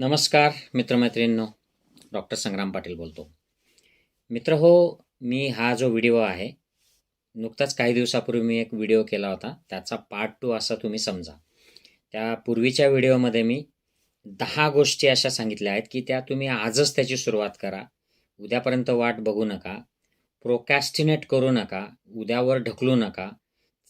नमस्कार मित्रमैत्रिणींनो. डॉक्टर संग्राम पाटील बोलतो. मित्र हो मी हा जो व्हिडिओ आहे नुकताच काही दिवसापूर्वी मी एक व्हिडिओ केला होता. त्याचा पार्ट टू असा तुम्ही समजा. त्या पूर्वीच्या व्हिडिओमध्ये मी दहा गोष्टी अशा सांगितल्या आहेत की त्या तुम्ही आजच त्याची सुरुवात करा. उद्यापर्यंत वाट बघू नका. प्रोकॅस्टिनेट करू नका. उद्यावर ढकलू नका.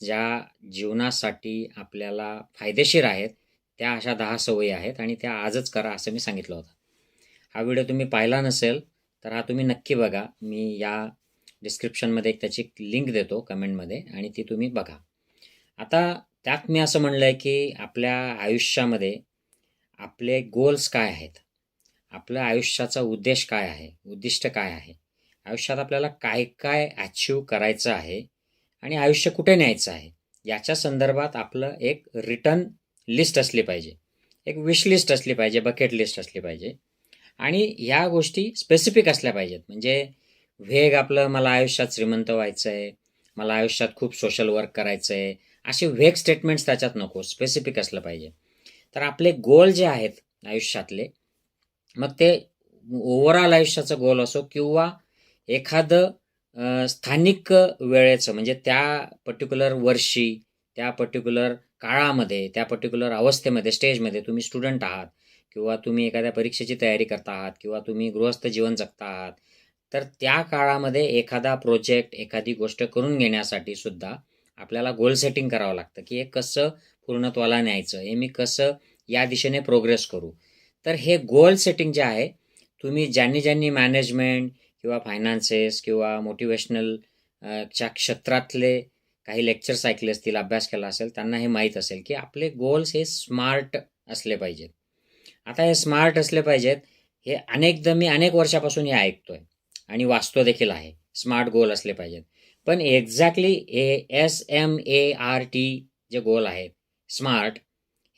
ज्या जीवनासाठी आपल्याला फायदेशीर आहेत त्या अशा दहा सवयी आहेत आणि त्या आजच करा असं मी सांगितलं होतं. हा व्हिडिओ तुम्ही पाहिला नसेल तर हा तुम्ही नक्की बघा. मी या डिस्क्रिप्शनमध्ये एक त्याची लिंक देतो कमेंटमध्ये आणि ती तुम्ही बघा. आता त्यात मी असं म्हणलं आहे की आपल्या आयुष्यामध्ये आपले गोल्स काय आहेत? आपल्या आयुष्याचा उद्देश काय आहे? उद्दिष्ट काय आहे? आयुष्यात आपल्याला काय काय अचीव करायचं आहे आणि आयुष्य कुठे न्यायचं आहे? याच्या संदर्भात आपलं एक रिटर्न लिस्ट असली पाहिजे. एक विश लिस्ट असली पाहिजे बकेट लिस्ट असली पाहिजे. आणि ह्या गोष्टी स्पेसिफिक असल्या पाहिजेत. म्हणजे वेग आपलं मला आयुष्यात श्रीमंत व्हायचं आहे मला आयुष्यात खूप सोशल वर्क करायचं आहे असे वेग स्टेटमेंट्स त्याच्यात नको स्पेसिफिक असलं पाहिजे. तर आपले गोल जे आहेत आयुष्यातले मग ते ओव्हरऑल आयुष्याचं गोल असो किंवा एखादं स्थानिक वेळेचं म्हणजे त्या पर्टिक्युलर वर्षी त्या पर्टिक्युलर काळामध्ये त्या पर्टिक्युलर अवस्थेमध्ये स्टेजमध्ये तुम्ही स्टुडंट आहात किंवा तुम्ही एखाद्या परीक्षेची तयारी करता आहात किंवा तुम्ही गृहस्थ जीवन जगता आहात तर त्या काळामध्ये एखादा प्रोजेक्ट एखादी गोष्ट करून घेण्यासाठी सुद्धा आपल्याला गोल सेटिंग करावं लागतं की हे कसं पूर्णत्वाला न्यायचं हे मी कसं या दिशेने प्रोग्रेस करू. तर हे गोल सेटिंग जे आहे तुम्ही ज्यांनी ज्यांनी मॅनेजमेंट किंवा फायनान्सेस किंवा मोटिवेशनल च्या क्षेत्रातले काही लेक्चर्स ऐकले असतील अभ्यास केला असेल त्यांना हे माहीत असेल की आपले गोल्स हे स्मार्ट असले पाहिजेत. आता हे स्मार्ट असले पाहिजेत हे अनेकदा मी अनेक वर्षापासून हे ऐकतोय आणि वाचतो देखील आहे. स्मार्ट गोल असले पाहिजेत. पण exactly A S M A R T जे गोल आहेत स्मार्ट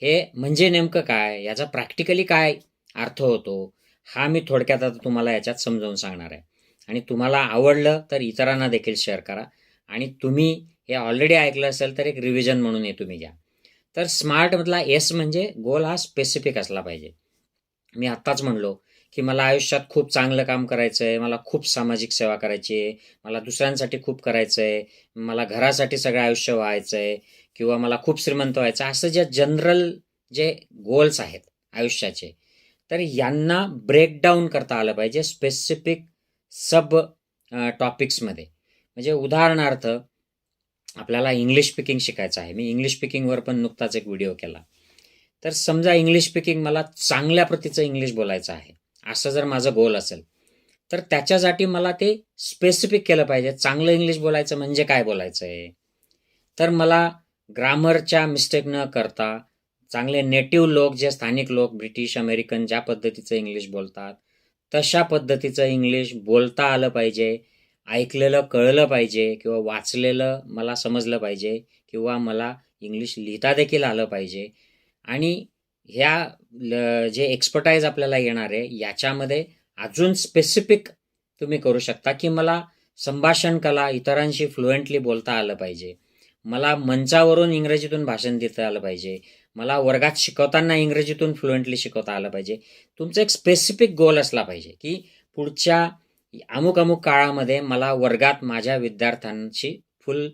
हे म्हणजे नेमकं काय? याचा प्रॅक्टिकली काय अर्थ होतो? हा मी थोडक्यात आता तुम्हाला याच्यात समजावून सांगणार आहे. आणि तुम्हाला आवडलं तर इतरांना देखील शेअर करा. आणि तुम्ही हे ऑलरेडी ऐकलं असेल तर एक रिव्हिजन म्हणून हे तुम्ही घ्या तर स्मार्टमधला एस म्हणजे गोल हा स्पेसिफिक असला पाहिजे. मी आत्ताच म्हणलो की मला आयुष्यात खूप चांगलं काम करायचं आहे मला खूप सामाजिक सेवा करायची आहे मला दुसऱ्यांसाठी खूप करायचं आहे मला घरासाठी सगळं आयुष्य व्हायचं आहे किंवा मला खूप श्रीमंत व्हायचं आहे. असं जे जनरल जे गोल्स आहेत आयुष्याचे तर यांना ब्रेकडाऊन करता आलं पाहिजे स्पेसिफिक सब टॉपिक्समध्ये म्हणजे उदाहरणार्थ आपल्याला इंग्लिश स्पीकिंग शिकायचं आहे. मी इंग्लिश स्पीकिंगवर पण नुकताच एक व्हिडिओ केला. तर समजा इंग्लिश स्पीकिंग मला चांगल्या प्रतीचं इंग्लिश बोलायचं आहे. असं जर माझं गोल असेल तर त्याच्यासाठी मला ते स्पेसिफिक केलं पाहिजे. चांगलं इंग्लिश बोलायचं म्हणजे काय बोलायचं आहे तर मला ग्रामरच्या मिस्टेक न करता चांगले नेटिव्ह लोक जे स्थानिक लोक ब्रिटिश अमेरिकन ज्या पद्धतीचं इंग्लिश बोलतात तशा पद्धतीचं इंग्लिश बोलता आलं पाहिजे. ऐकलेलं कळलं पाहिजे किंवा वाचलेलं मला समजलं पाहिजे किंवा मला इंग्लिश लिहिता देखील आलं पाहिजे. आणि ह्या ल- जे एक्सपर्टाईज आपल्याला येणार आहे याच्यामध्ये अजून स्पेसिफिक तुम्ही करू शकता की मला संभाषण कला इतरांशी फ्लुएंटली बोलता आलं पाहिजे. मला मंचावरून इंग्रजीतून भाषण देता आलं पाहिजे. मला वर्गात शिकवताना इंग्रजीतून फ्लुएंटली शिकवता आलं पाहिजे. तुमचं एक स्पेसिफिक गोल असला पाहिजे की पुढच्या अमुक अमुक काळामध्ये मला वर्गात माझ्या विद्यार्थ्यांशी फुल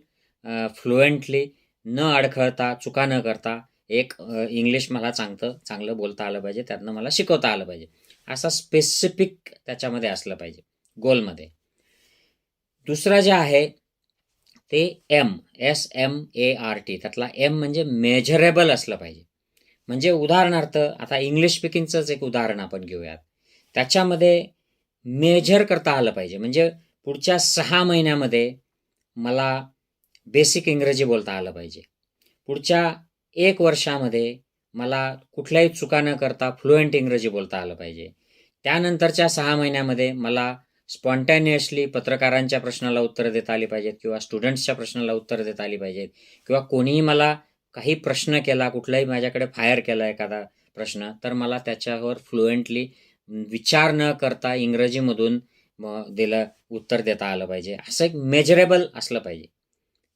फ्लुएंटली न अडखळता चुका न करता एक इंग्लिश मला चांगतं चांगलं बोलता आलं पाहिजे त्यातनं मला शिकवता आलं पाहिजे. असा स्पेसिफिक त्याच्यामध्ये असलं पाहिजे गोलमध्ये दुसरं जे आहे ते M S M A R T त्यातला एम म्हणजे मेजरेबल असलं पाहिजे. म्हणजे उदाहरणार्थ आता इंग्लिश स्पीकिंगचंच एक उदाहरण आपण घेऊयात. त्याच्यामध्ये मेजर करता आलं पाहिजे. म्हणजे पुढच्या सहा महिन्यामध्ये मला बेसिक इंग्रजी बोलता आलं पाहिजे. पुढच्या एक वर्षामध्ये मला कुठल्याही चुका न करता फ्लुएंट इंग्रजी बोलता आलं पाहिजे. त्यानंतरच्या सहा महिन्यामध्ये मला स्पॉन्टॅनियसली पत्रकारांच्या प्रश्नाला उत्तरं देता आली पाहिजेत किंवा स्टुडंट्सच्या प्रश्नाला उत्तरं देता आली पाहिजेत किंवा कोणीही मला काही प्रश्न केला कुठलाही माझ्याकडे फायर केला एखादा प्रश्न तर मला त्याच्यावर फ्लुएंटली विचार न करता इंग्रजीमधून दिलं उत्तर देता आलं पाहिजे. असं एक मेजरेबल असलं पाहिजे.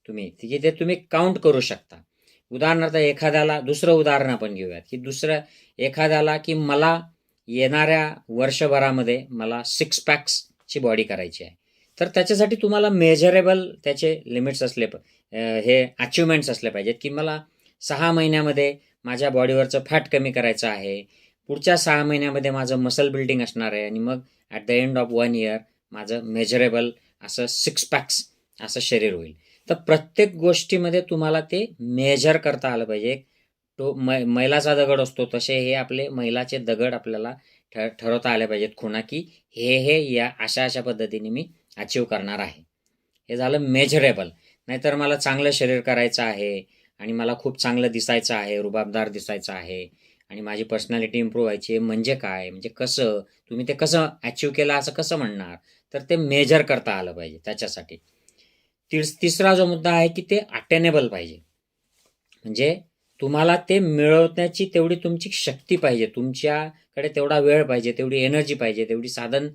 तुम्ही की ते तुम्ही काउंट करू शकता. उदाहरणार्थ एखाद्याला दुसरं उदाहरण आपण घेऊयात की दुसरं एखाद्याला की मला येणाऱ्या वर्षभरामध्ये मला सिक्स पॅक्सची बॉडी करायची आहे. तर त्याच्यासाठी तुम्हाला मेजरेबल त्याचे लिमिट्स असले प- हे अचिव्हमेंट्स असले पाहिजेत की मला सहा महिन्यामध्ये माझ्या बॉडीवरचं फॅट कमी करायचं आहे पुढच्या सहा महिन्यामध्ये माझं मसल बिल्डिंग असणार आहे आणि मग at the end of one year माझं मेजरेबल असं सिक्स पॅक्स असं शरीर होईल. तर प्रत्येक गोष्टीमध्ये तुम्हाला ते मेजर करता आलं पाहिजे. तो मै मैलाचा दगड असतो तसे हे आपले मैलाचे दगड आपल्याला ठ ठरवता आले पाहिजेत खुणा की हे हे या अशा अशा पद्धतीने मी अचीव करणार आहे. हे झालं मेजरेबल नाहीतर मला चांगलं शरीर करायचं आहे आणि मला खूप चांगलं दिसायचं आहे रुबाबदार दिसायचं आहे. आणि माझी पर्सनॅलिटी इम्प्रूव्ह व्हायची. म्हणजे काय? म्हणजे कसं? तुम्ही ते कसं अचीव केलं असं कसं म्हणणार? तर ते मेजर करता आलं पाहिजे त्याच्यासाठी. तिस तिसरा जो मुद्दा आहे की ते अटेनेबल पाहिजे. म्हणजे तुम्हाला ते मिळवण्याची तेवढी तुमची शक्ती पाहिजे. तुमच्याकडे तेवढा वेळ पाहिजे तेवढी एनर्जी पाहिजे तेवढी साधन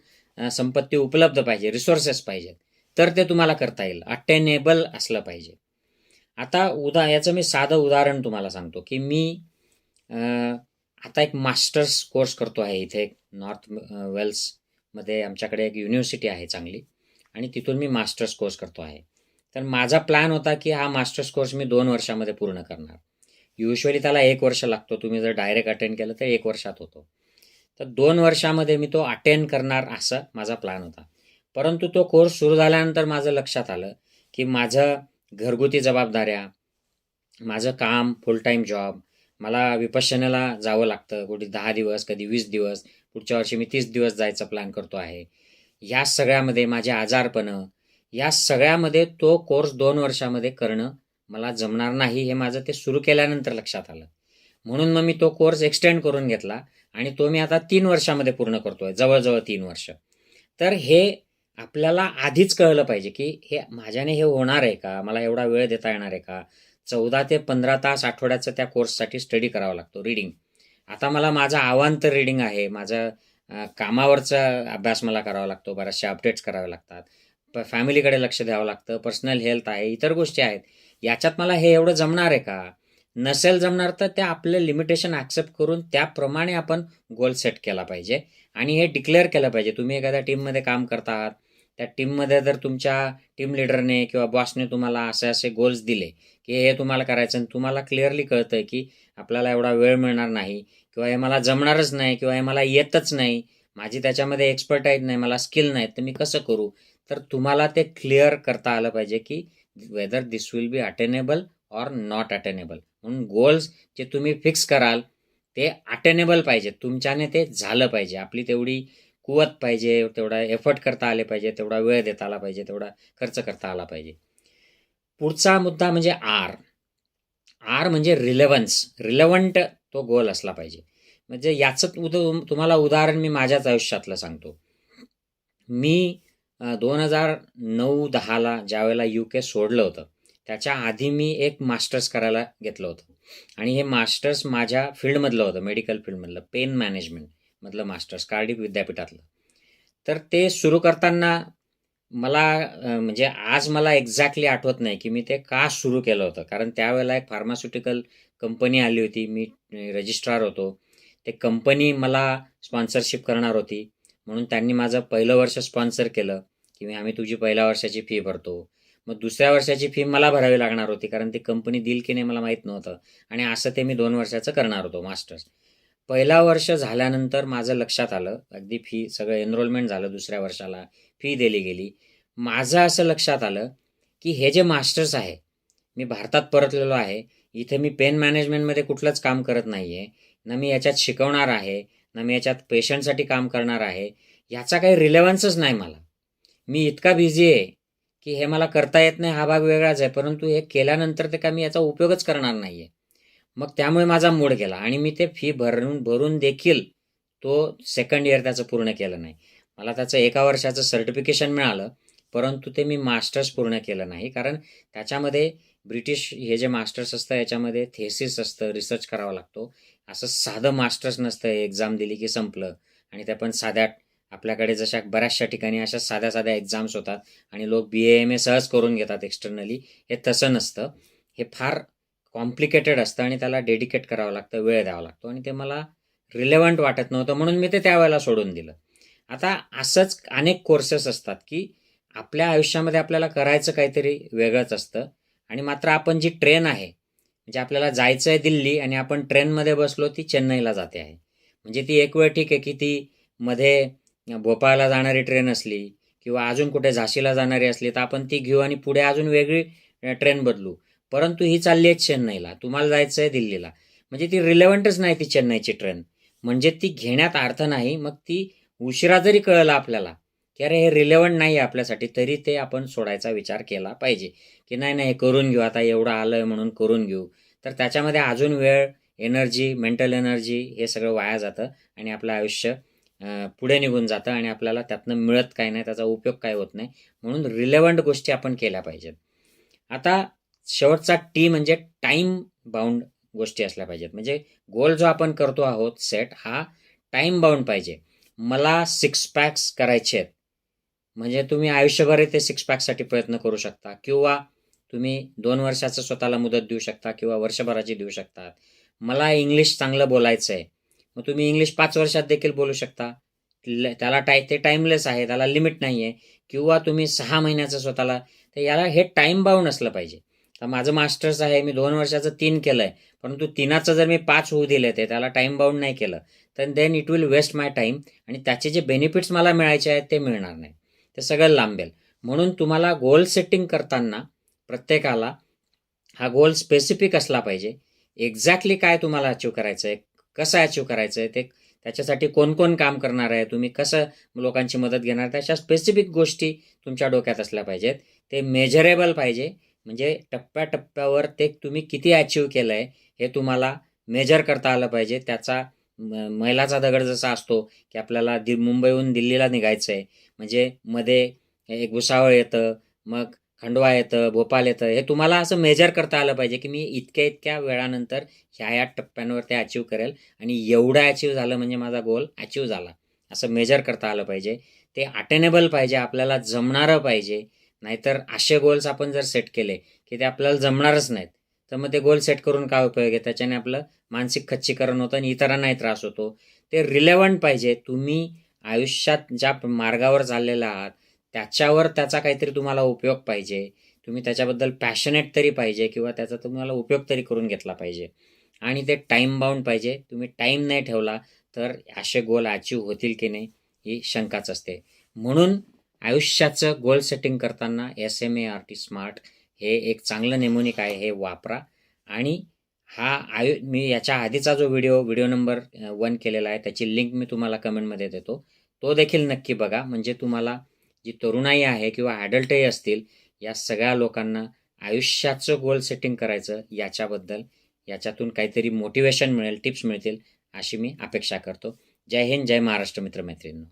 संपत्ती उपलब्ध पाहिजे रिसोर्सेस पाहिजेत. तर ते तुम्हाला करता येईल. अटेनेबल असलं पाहिजे. आता उदा याचं मी साधं उदाहरण तुम्हाला सांगतो की मी आता एक मास्टर्स कोर्स करतो आहे इथे एक नॉर्थ वेल्समध्ये आमच्याकडे एक युनिव्हर्सिटी आहे चांगली आणि तिथून मी मास्टर्स कोर्स करतो आहे. तर माझा प्लॅन होता की हा मास्टर्स कोर्स मी दोन वर्षामध्ये पूर्ण करणार. युजली त्याला एक वर्ष लागतो तुम्ही जर डायरेक्ट अटेंड केलं तर एक वर्षात होतो. तर दोन वर्षामध्ये मी तो अटेंड करणार असा माझा प्लॅन होता. परंतु तो कोर्स सुरू झाल्यानंतर माझं लक्षात आलं की माझं घरगुती जबाबदाऱ्या माझं काम फुल टाईम जॉब मला विपश्यनेला जावं लागतं. कुठे दहा दिवस कधी वीस दिवस पुढच्या वर्षी मी तीस दिवस जायचा प्लॅन करतो आहे. या सगळ्यामध्ये माझे आजारपणं या सगळ्यामध्ये तो कोर्स दोन वर्षामध्ये करणं मला जमणार नाही हे माझं ते सुरू केल्यानंतर लक्षात आलं. म्हणून मग मी तो कोर्स एक्सटेंड करून घेतला आणि तो मी आता तीन वर्षामध्ये पूर्ण करतोय जवळजवळ तीन वर्ष. तर हे आपल्याला आधीच कळलं पाहिजे की हे माझ्याने हे होणार आहे का? मला एवढा वेळ देता येणार आहे का? चौदा ते पंधरा तास आठवड्याचं त्या कोर्ससाठी स्टडी करावा लागतो रिडिंग आता मला माझं आवांतर तर रिडिंग आहे. माझं कामावरचा अभ्यास मला करावा लागतो बऱ्याचशा अपडेट्स करावे लागतात. प फॅमिलीकडे लक्ष द्यावं लागतं पर्सनल हेल्थ आहे इतर गोष्टी आहेत. याच्यात मला हे एवढं जमणार आहे का? नसेल जमणार तर त्या आपलं लिमिटेशन ॲक्सेप्ट करून त्याप्रमाणे आपण गोल सेट केला पाहिजे. आणि हे डिक्लेअर केलं पाहिजे. तुम्ही एखाद्या टीममध्ये काम करता आहात त्या टीममध्ये जर तुमच्या टीम लिडरने किंवा बॉसने तुम्हाला असे असे गोल्स दिले की हे तुम्हाला करायचं आणि तुम्हाला क्लिअरली कळतं आहे की आपल्याला एवढा वेळ मिळणार नाही किंवा हे मला जमणारच नाही किंवा हे मला येतच नाही माझी त्याच्यामध्ये एक्सपर्टाईज नाही मला स्किल नाही तर मी कसं करू? तर तुम्हाला ते क्लिअर करता आलं पाहिजे की whether this will be attainable or not attainable म्हणून गोल्स जे तुम्ही फिक्स कराल ते अटेनेबल पाहिजे तुमच्याने ते झालं पाहिजे. आपली तेवढी कुवत पाहिजे तेवढा एफर्ट करता आले पाहिजे तेवढा वेळ देता आला पाहिजे तेवढा खर्च करता आला पाहिजे. पुढचा मुद्दा म्हणजे आर आर म्हणजे रिलेव्हन्स रिलेव्हंट तो गोल असला पाहिजे. म्हणजे याचं उद तुम्हाला उदाहरण मी माझ्याच आयुष्यातलं सांगतो. मी दोन हजार नऊ दहाला ज्यावेळेला यू के सोडलं होतं त्याच्या आधी मी एक मास्टर्स करायला घेतलं होतं. आणि हे मास्टर्स माझ्या फील्डमधलं होतं मेडिकल फील्डमधलं पेन मॅनेजमेंट मधलं मास्टर्स कार्डिक विद्यापीठातलं. तर ते सुरू करताना मला म्हणजे आज मला एक्झॅक्टली आठवत नाही की मी ते का सुरू केलं होतं. कारण त्यावेळेला एक फार्मास्युटिकल कंपनी आली होती. मी रजिस्ट्रार होतो. ते कंपनी मला स्पॉन्सरशिप करणार होती. म्हणून त्यांनी माझं पहिलं वर्ष स्पॉन्सर केलं की मी आम्ही तुझी पहिल्या वर्षाची फी भरतो. मग दुसऱ्या वर्षाची फी मला भरावी लागणार होती. कारण ती कंपनी दिल की नाही मला माहीत नव्हतं. आणि असं ते मी दोन वर्षाचं करणार होतो मास्टर्स. पहिला वर्ष झाल्यानंतर माझं लक्षात आलं. अगदी फी सगळं एनरोलमेंट झालं दुसऱ्या वर्षाला. फी दिली गेली. माझं असं लक्षात आलं की हे जे मास्टर्स आहे मी भारतात परतलेलो आहे. इथे मी पेन मॅनेजमेंटमध्ये कुठलंच काम करत नाही आहे ना मी याच्यात शिकवणार आहे ना मी याच्यात पेशंटसाठी काम करणार आहे. याचा काही रिलेव्हन्सच नाही मला. मी इतका बिझी आहे की हे मला करता येत नाही हा भाग वेगळाच आहे. परंतु हे केल्यानंतर ते का मी याचा उपयोगच करणार नाही आहे मग त्यामुळे माझा मूड गेला. आणि मी ते फी भरून भरून देखील तो सेकंड इयर त्याचं पूर्ण केलं नाही. मला त्याचं एका वर्षाचं सर्टिफिकेशन मिळालं परंतु ते मी मास्टर्स पूर्ण केलं नाही. कारण त्याच्यामध्ये ब्रिटिश हे जे मास्टर्स असतं याच्यामध्ये थेसिस असतं रिसर्च करावा लागतो. असं साधं मास्टर्स नसतं एक्झाम दिली की संपलं. आणि त्या पण साध्या आपल्याकडे जशा बऱ्याचशा ठिकाणी अशा साध्या साध्या एक्झाम्स होतात. आणि लोक बी ए एम ए सहज करून घेतात एक्सटर्नली हे तसं नसतं. हे फार कॉम्प्लिकेटेड असतं आणि त्याला डेडिकेट करावं लागतं वेळ द्यावा लागतो. आणि ते मला रिलेवंट वाटत नव्हतं म्हणून मी ते त्यावेळेला सोडून दिलं. आता असंच अनेक कोर्सेस असतात की आपल्या आयुष्यामध्ये आपल्याला करायचं काहीतरी वेगळंच असतं. आणि मात्र आपण जी ट्रेन आहे म्हणजे आपल्याला जायचं आहे दिल्ली आणि आपण ट्रेनमध्ये बसलो ती चेन्नईला जाते आहे. म्हणजे ती एक वेळ ठीक आहे की ती मध्ये भोपाळला जाणारी ट्रेन असली किंवा अजून कुठे झाशीला जाणारी असली तर आपण ती घेऊ आणि पुढे अजून वेगळी ट्रेन बदलू. परंतु ही चालली आहे चेन्नईला. तुम्हाला जायचं आहे दिल्लीला. म्हणजे ती रिलेव्हंटच नाही ती चेन्नईची ट्रेन म्हणजे ती घेण्यात अर्थ नाही मग ती उशिरा जरी कळलं आपल्याला की अरे हे रिलेव्हंट नाही आहे आपल्यासाठी तरी ते आपण सोडायचा विचार केला पाहिजे. की नाही नाही हे करून घेऊ आता एवढं आलं आहे म्हणून करून घेऊ. तर त्याच्यामध्ये अजून वेळ एनर्जी मेंटल एनर्जी हे सगळं वाया जातं आणि आपलं आयुष्य पुढे निघून जातं आणि आपल्याला त्यातनं मिळत काय नाही त्याचा उपयोग काय होत नाही म्हणून रिलेव्हंट गोष्टी आपण केल्या पाहिजेत. आता शेवटचा टी म्हणजे टाईम बाउंड गोष्टी असल्या पाहिजेत. म्हणजे गोल जो आपण करतो आहोत सेट हा टाईम बाउंड पाहिजे. मला सिक्स पॅक्स करायचे आहेत. म्हणजे तुम्ही आयुष्यभर ते सिक्स पॅकसाठी प्रयत्न करू शकता. किंवा तुम्ही दोन वर्षाचं स्वतःला मुदत देऊ शकता किंवा वर्षभराची देऊ शकता. मला इंग्लिश चांगलं बोलायचं आहे मग तुम्ही इंग्लिश पाच वर्षात देखील बोलू शकता. ल- त्याला टाय ते टाईमलेस आहे त्याला लिमिट नाही आहे किंवा तुम्ही सहा महिन्याचं स्वतःला तर याला हे टाईम बाउंड असलं पाहिजे. तर माझं मास्टर्स आहे मी दोन वर्षाचं तीन केलं आहे परंतु तिनाचं जर मी पाच होऊ दिले ते त्याला टाईम बाउंड नाही केलं तर then it will waste my time आणि त्याचे जे बेनिफिट्स मला मिळायचे आहेत ते मिळणार नाही. ते सगळं लांबेल म्हणून तुम्हाला गोल सेटिंग करताना प्रत्येकाला हा गोल स्पेसिफिक असला पाहिजे. एक्झॅक्टली काय तुम्हाला अचीव करायचं आहे कसं अचीव करायचं आहे ते त्याच्यासाठी कोणकोण काम करणार आहे तुम्ही कसं लोकांची मदत घेणार आहे अशा स्पेसिफिक गोष्टी तुमच्या डोक्यात असल्या पाहिजेत. ते मेजरेबल पाहिजे. म्हणजे टप्प्याटप्प्यावर ते तुम्ही किती अचीव केलं आहे हे तुम्हाला मेजर करता आलं पाहिजे. त्याचा मैलाचा दगड जसा असतो की आपल्याला दि मुंबईहून दिल्लीला निघायचं आहे म्हणजे मध्ये एक भुसावळ येतं मग खंडवा येतं भोपाल येतं हे तुम्हाला असं मेजर करता आलं पाहिजे की मी इतक्या इतक्या वेळानंतर ह्या ह्या टप्प्यांवर ते अचीव करेल आणि एवढं अचीव झालं म्हणजे माझा गोल अचीव झाला. असं मेजर करता आलं पाहिजे. ते अटेनेबल पाहिजे आपल्याला जमणारं पाहिजे. नाहीतर असे गोल्स आपण जर सेट केले की ते आपल्याला जमणारच नाहीत. तर मग ते गोल सेट करून काय उपयोग आहे? त्याच्याने आपलं मानसिक खच्चीकरण होतं आणि इतरांनाही त्रास होतो. ते रिलेवंट पाहिजे. तुम्ही आयुष्यात ज्या मार्गावर चाललेला आहात त्याच्यावर त्याचा काहीतरी तुम्हाला उपयोग पाहिजे. तुम्ही त्याच्याबद्दल पॅशनेट तरी पाहिजे किंवा त्याचा तुम्हाला उपयोग तरी करून घेतला पाहिजे. आणि ते टाईम बाउंड पाहिजे. तुम्ही टाईम नाही ठेवला तर असे गोल अचीव होतील की नाही ही शंकाच असते. म्हणून आयुष्याचं गोल सेटिंग करताना S M A R T smart हे एक चांगलं नेमोनिक आहे हे वापरा. आणि हा आयु मी याच्या आधीचा जो व्हिडिओ व्हिडिओ नंबर वन केलेला आहे त्याची लिंक मी तुम्हाला कमेंटमध्ये देतो. तो देखील नक्की बघा. म्हणजे तुम्हाला जी तरुणाई आहे किंवा ॲडल्टही असतील या सगळ्या लोकांना आयुष्याचं गोल सेटिंग करायचं याच्याबद्दल याच्यातून काहीतरी मोटिवेशन मिळेल टिप्स मिळतील अशी मी अपेक्षा करतो. जय हिंद जय महाराष्ट्र मित्रमैत्रिणींनो.